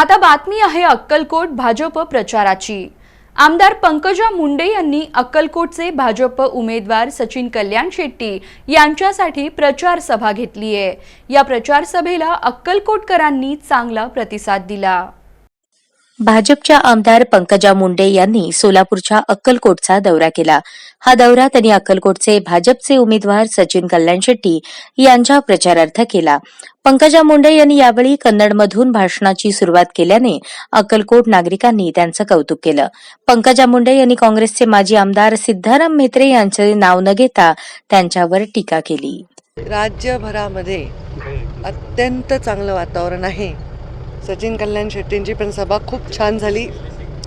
आता बातमी आहे अक्कलकोट भाजप प्रचाराची. आमदार पंकजा मुंडे यांनी अक्कलकोटचे भाजप उमेदवार सचिन कल्याण शेट्टी यांच्यासाठी प्रचार सभा घेतली आहे या प्रचार सभेला अक्कलकोटकरांनी चांगला प्रतिसाद दिला. भाजपच्या आमदार पंकजा मुंडे यांनी सोलापूरच्या अक्कलकोटचा दौरा केला. हा दौरा त्यांनी अक्कलकोटचे भाजपचे उमेदवार सचिन कल्याण शेट्टी यांच्या प्रचारार्थ केला. पंकजा मुंडे यांनी यावेळी कन्नडमधून भाषणाची सुरुवात केल्याने अक्कलकोट नागरिकांनी त्यांचं कौतुक केलं. पंकजा मुंडे यांनी काँग्रेसचे माजी आमदार सिद्धाराम म्हेत्रे यांचे नाव न घेता त्यांच्यावर टीका केली. राज्यभरामध्ये अत्यंत चांगलं वातावरण आहे. सचिन कल्याण शेट्टींची पण सभा खूप छान झाली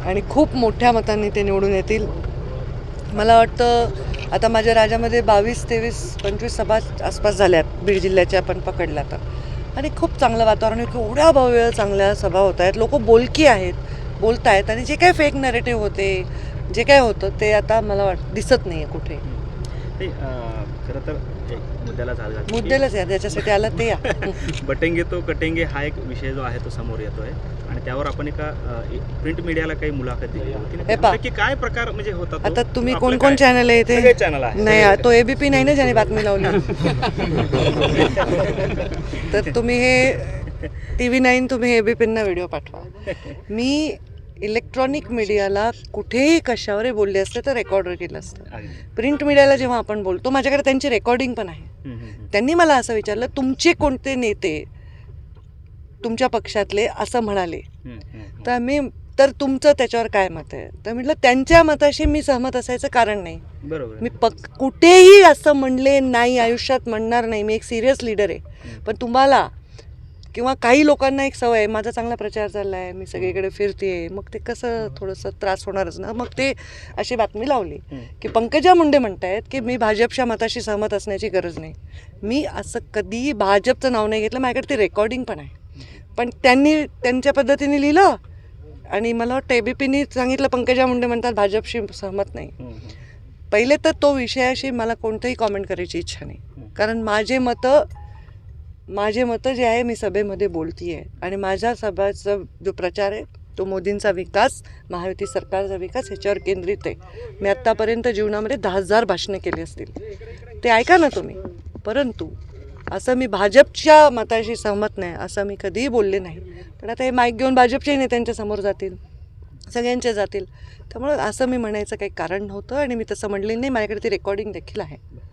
आणि खूप मोठ्या मतांनी ते निवडून येतील. मला वाटतं आता माझ्या राज्यामध्ये बावीस तेवीस पंचवीस सभा आसपास झाल्यात बीड जिल्ह्याच्या आपण पकडल्या तर. आणि खूप चांगलं वातावरण आहे एवढ्या भव्य चांगल्या सभा होत आहेत. लोक बोलकी आहेत बोलत आहेत आणि जे काय फेक नरेटिव्ह होते जे काय होतं ते आता मला वाट दिसत नाही आहे कुठे. खरं तर मुद्द्याला झालं मुद्द्यालाच या ज्याच्यासाठी आलं ते बटेंगे तो कटेंगे हा एक विषय जो आहे तो समोर येतोय. आणि त्यावर आपण एका प्रिंट मीडियाला काही मुलाखत दिली होती. हे. की काय प्रकार म्हणजे होता तो? आता तुम्ही कोण कोण? चॅनल आहे इथे? चॅनल आहे नाही तो एबीपी नाही ना ज्याने बातमी लावली. तर तुम्ही हे टी व्ही नाईन तुम्ही एबीपींना व्हिडिओ पाठवा. मी इलेक्ट्रॉनिक मीडियाला कुठेही कशावरही बोलले असते तर रेकॉर्डर केलं असतं. प्रिंट मीडियाला जेव्हा आपण बोलतो माझ्याकडे त्यांची रेकॉर्डिंग पण आहे. त्यांनी मला असं विचारलं तुमचे कोणते नेते तुमच्या पक्षातले असं म्हणाले? तर मी तर तुमचं त्याच्यावर काय मत आहे? तर म्हटलं त्यांच्या मताशी मी सहमत असायचं कारण नाही. बरोबर. मी पक कुठेही असं म्हणले नाही आयुष्यात म्हणणार नाही. मी एक सिरियस लीडर आहे. पण तुम्हाला किंवा काही लोकांना एक सवय आहे माझा चांगला प्रचार चालला आहे मी सगळीकडे फिरते मग ते कसं थोडंसं त्रास होणारच ना. मग ते अशी बातमी लावली. की पंकजा मुंडे म्हणतायत की मी भाजपच्या मताशी सहमत असण्याची गरज नाही. मी असं कधीही भाजपचं नाव नाही घेतलं माझ्याकडे ते रेकॉर्डिंग पण आहे. पण त्यांनी त्यांच्या पद्धतीने लिहिलं आणि मला वाटतं एबीपीनी सांगितलं पंकजा मुंडे म्हणतात भाजपशी सहमत नाही. पहिले तर तो विषयाशी मला कोणतंही कॉमेंट करायची इच्छा नाही. कारण माझे मतं माझे मतं जे आहे मी सभेमध्ये बोलते आहे आणि माझ्या सभाचा जो प्रचार आहे तो मोदींचा विकास महायुती सरकारचा विकास ह्याच्यावर केंद्रित आहे. मी आत्तापर्यंत जीवनामध्ये दहा हजार भाषणं केली असतील. ते ऐका ना तुम्ही. परंतु असं मी भाजपच्या मताशी सहमत नाही असं मी कधीही बोलले नाही. पण आता हे माईक घेऊन भाजपच्याही नेत्यांच्या समोर जातील सगळ्यांचे जातील. त्यामुळं असं मी म्हणायचं काही कारण नव्हतं आणि मी तसं म्हणले नाही. माझ्याकडे ती रेकॉर्डिंग देखील आहे.